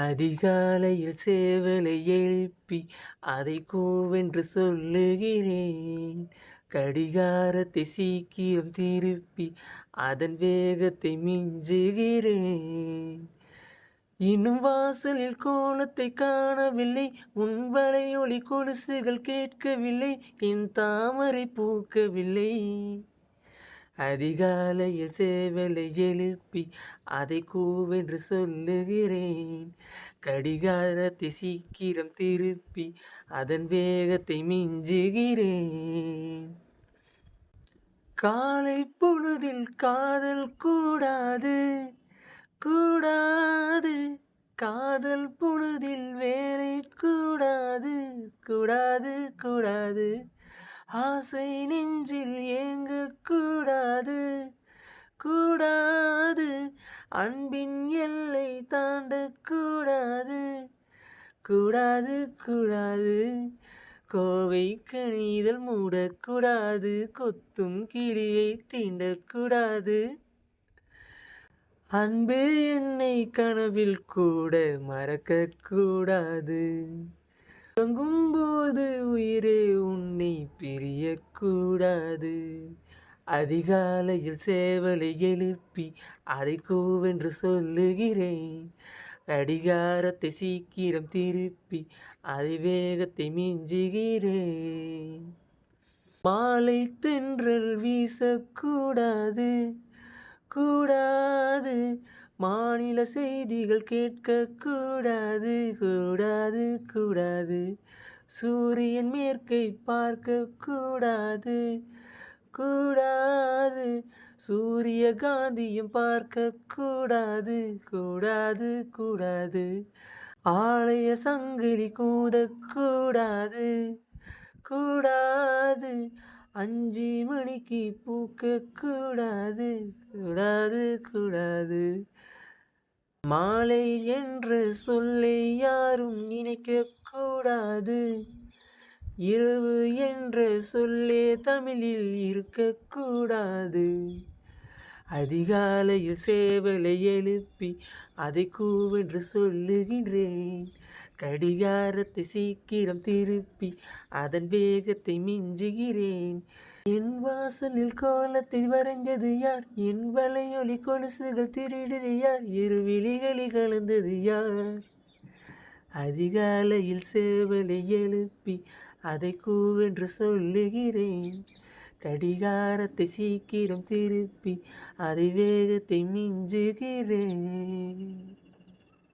அதிகாலையில் சேவலை எழுப்பி அதை கூவென்று சொல்லுகிறேன். கடிகாரத்தை சீக்கிரம் திருப்பி அதன் வேகத்தை மிஞ்சுகிறேன். இன்னும் வாசலில் கோலத்தை காணவில்லை உன் வளையொலி கொலுசுகள் கேட்கவில்லை என் தாமரை பூக்கவில்லை. அதிகாலையில் சேவலை எழுப்பி அதை கூவென்று சொல்லுகிறேன். கடிகாரத்தை சீக்கிரம் திருப்பி அதன் வேகத்தை மிஞ்சுகிறேன். காலை பொழுதில் காதல் கூடாது கூடாது. காதல் பொழுதில் வேலை கூடாது கூடாது கூடாது. ஆசை நெஞ்சில் ஏங்கக்கூடாது. கூடாது. அன்பின் எல்லை தாண்டக்கூடாது. கூடாது கூடாது. கோவை கணிதல் மூடக்கூடாது. கொத்தும் கிளியை தீண்டக்கூடாது. அன்பு என்னை கனவில் கூட மறக்கக்கூடாது. போது உயிரே உன்னை பிரியக்கூடாது. அதிகாலையில் சேவலை எழுப்பி அதை கூவென்று சொல்லுகிறேன். கடிகாரத்தை சீக்கிரம் திருப்பி அதை வேகத்தை மிஞ்சுகிறேன். மாலை தென்றல் வீசக்கூடாது. கூட மாநில செய்திகள் கேட்கக்கூடாது கூடாது கூடாது சூரியன் மேற்கை பார்க்க கூடாது கூடாது. சூரிய காந்தியும் பார்க்க கூடாது கூடாது கூடாது. ஆலய சங்கிலி கூடக்கூடாது கூடாது அஞ்சு மணிக்கு பூக்க கூடாது கூடாது கூடாது. மாலை என்று சொல்லை யாரும் நினைக்க கூடாது. இரவு என்று சொல்லே தமிழில் இருக்கக்கூடாது அதிகாலையில் சேவலை எழுப்பி அதை கூவென்று சொல்லுகின்றேன். கடிகாரத்தை சீக்கிரம் திருப்பி அதன் வேகத்தை மிஞ்சுகிறேன். என் வாசலில் கோலத்தை வரைந்தது யார்? என் வலையொலி கொலுசுகள் திருடுது யார்? இரு விழிகளி கலந்தது யார்? அதிகாலையில் சேவலை எழுப்பி அதை கூவென்று சொல்லுகிறேன். கடிகாரத்தை சீக்கிரம் திருப்பி அதை வேகத்தை மிஞ்சுகிறேன்.